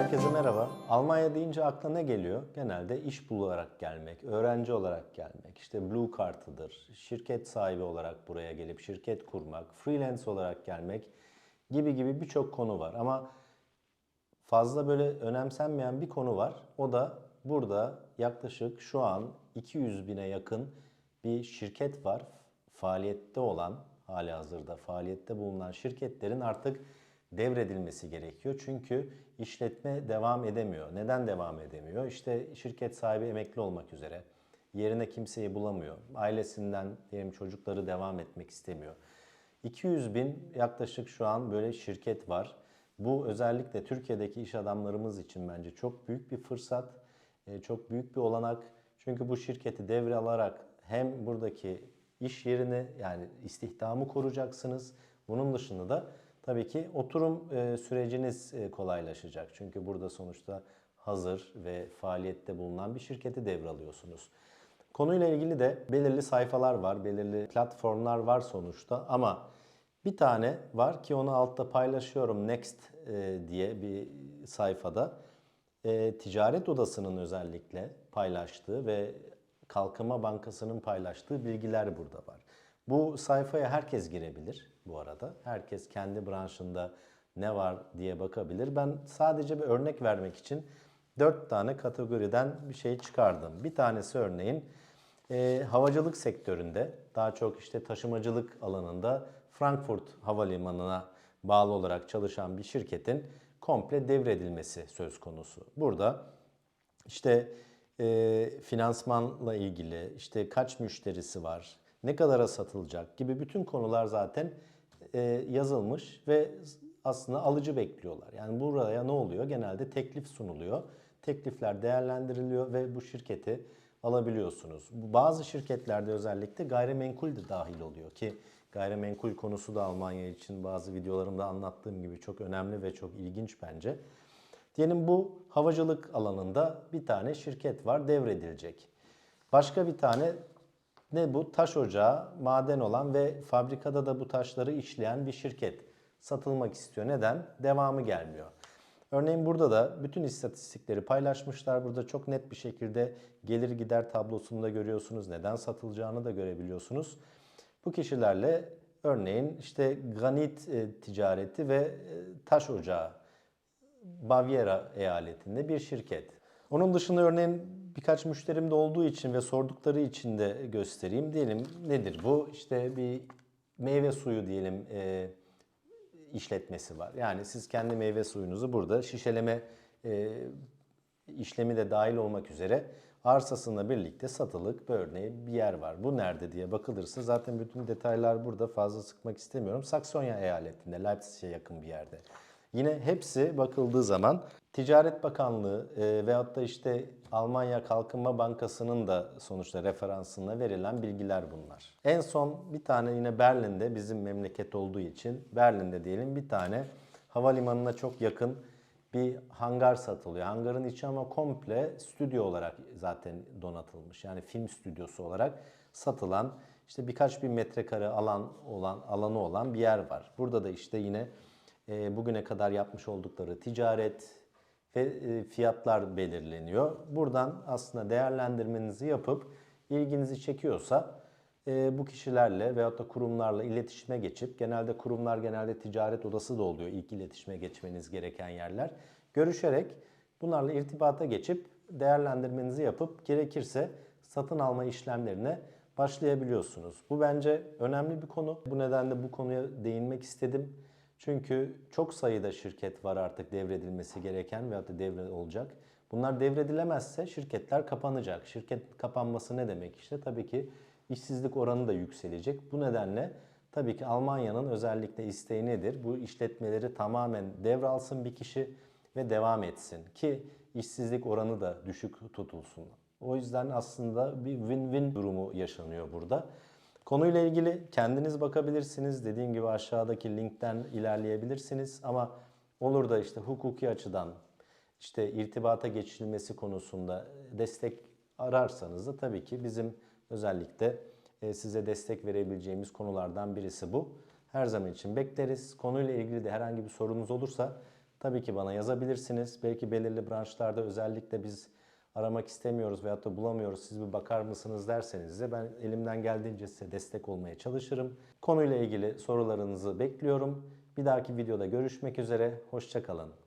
Herkese merhaba. Almanya deyince akla ne geliyor? Genelde iş bularak gelmek, öğrenci olarak gelmek, işte blue kartıdır, şirket sahibi olarak buraya gelip şirket kurmak, freelance olarak gelmek gibi gibi birçok konu var. Ama fazla böyle önemsenmeyen bir konu var. O da burada yaklaşık şu an 200 bine yakın bir şirket var. Faaliyette olan, hali hazırda faaliyette bulunan şirketlerin artık devredilmesi gerekiyor. Çünkü işletme devam edemiyor. Neden devam edemiyor? İşte şirket sahibi emekli olmak üzere. Yerine kimseyi bulamıyor. Ailesinden diyelim çocukları devam etmek istemiyor. 200 bin yaklaşık şu an böyle şirket var. Bu özellikle Türkiye'deki iş adamlarımız için bence çok büyük bir fırsat, e, çok büyük bir olanak. Çünkü bu şirketi devralarak hem buradaki iş yerini yani istihdamı koruyacaksınız. Bunun dışında da tabii ki oturum e, süreciniz e, kolaylaşacak. Çünkü burada sonuçta hazır ve faaliyette bulunan bir şirketi devralıyorsunuz. Konuyla ilgili de belirli sayfalar var, belirli platformlar var sonuçta ama bir tane var ki onu altta paylaşıyorum Next e, diye bir sayfada. Ticaret Odası'nın özellikle paylaştığı ve Kalkınma Bankası'nın paylaştığı bilgiler burada var. Bu sayfaya herkes girebilir bu arada. Herkes kendi branşında ne var diye bakabilir. Ben sadece bir örnek vermek için 4 tane kategoriden bir şey çıkardım. Bir tanesi örneğin e, havacılık sektöründe daha çok işte taşımacılık alanında Frankfurt Havalimanı'na bağlı olarak çalışan bir şirketin komple devredilmesi söz konusu. Burada işte e, finansmanla ilgili, işte kaç müşterisi var, ne kadara satılacak gibi bütün konular zaten e, yazılmış ve aslında alıcı bekliyorlar. Yani buraya ne oluyor? Genelde teklif sunuluyor. Teklifler değerlendiriliyor ve bu şirketi alabiliyorsunuz. Bazı şirketlerde özellikle gayrimenkul de dahil oluyor ki gayrimenkul konusu da Almanya için bazı videolarımda anlattığım gibi çok önemli ve çok ilginç bence. Diyelim bu havacılık alanında bir tane şirket var devredilecek. Başka bir tane ne bu? Taş ocağı, maden olan ve fabrikada da bu taşları işleyen bir şirket satılmak istiyor. Neden? Devamı gelmiyor. Örneğin burada da bütün istatistikleri paylaşmışlar. Burada çok net bir şekilde gelir gider tablosunu da görüyorsunuz. Neden satılacağını da görebiliyorsunuz. Bu kişilerle örneğin işte granit e, ticareti ve e, taş ocağı Baviera eyaletinde bir şirket. Onun dışında örneğin birkaç müşterim de olduğu için ve sordukları için de göstereyim. Diyelim nedir bu? İşte bir meyve suyu diyelim e, işletmesi var. Yani siz kendi meyve suyunuzu burada şişeleme e, işlemi de dahil olmak üzere arsasıyla birlikte satılık bir örneği bir yer var. Bu nerede diye bakılırsa zaten bütün detaylar burada fazla sıkmak istemiyorum. Saksonya eyaletinde Leipzig'e yakın bir yerde. Yine hepsi bakıldığı zaman Ticaret Bakanlığı e, veyahut da işte Almanya Kalkınma Bankası'nın da sonuçta referansına verilen bilgiler bunlar. En son bir tane yine Berlin'de bizim memleket olduğu için Berlin'de diyelim bir tane havalimanına çok yakın bir hangar satılıyor. Hangarın içi ama komple stüdyo olarak zaten donatılmış. Yani film stüdyosu olarak satılan işte birkaç bin metrekare alan olan alanı olan bir yer var. Burada da işte yine e, bugüne kadar yapmış oldukları ticaret ve e, fiyatlar belirleniyor. Buradan aslında değerlendirmenizi yapıp ilginizi çekiyorsa e, bu kişilerle veyahut da kurumlarla iletişime geçip genelde kurumlar genelde ticaret odası da oluyor ilk iletişime geçmeniz gereken yerler. Görüşerek bunlarla irtibata geçip değerlendirmenizi yapıp gerekirse satın alma işlemlerine başlayabiliyorsunuz. Bu bence önemli bir konu. Bu nedenle bu konuya değinmek istedim. Çünkü çok sayıda şirket var artık devredilmesi gereken veyahut da devre olacak. Bunlar devredilemezse şirketler kapanacak. Şirket kapanması ne demek işte? Tabii ki işsizlik oranı da yükselecek. Bu nedenle tabii ki Almanya'nın özellikle isteği nedir? Bu işletmeleri tamamen devralsın bir kişi ve devam etsin ki işsizlik oranı da düşük tutulsun. O yüzden aslında bir win-win durumu yaşanıyor burada. Konuyla ilgili kendiniz bakabilirsiniz. Dediğim gibi aşağıdaki linkten ilerleyebilirsiniz. Ama olur da işte hukuki açıdan işte irtibata geçilmesi konusunda destek ararsanız da tabii ki bizim özellikle e, size destek verebileceğimiz konulardan birisi bu. Her zaman için bekleriz. Konuyla ilgili de herhangi bir sorunuz olursa tabii ki bana yazabilirsiniz. Belki belirli branşlarda özellikle biz aramak istemiyoruz veyahut da bulamıyoruz. Siz bir bakar mısınız derseniz de ben elimden geldiğince size destek olmaya çalışırım. Konuyla ilgili sorularınızı bekliyorum. Bir dahaki videoda görüşmek üzere. Hoşçakalın.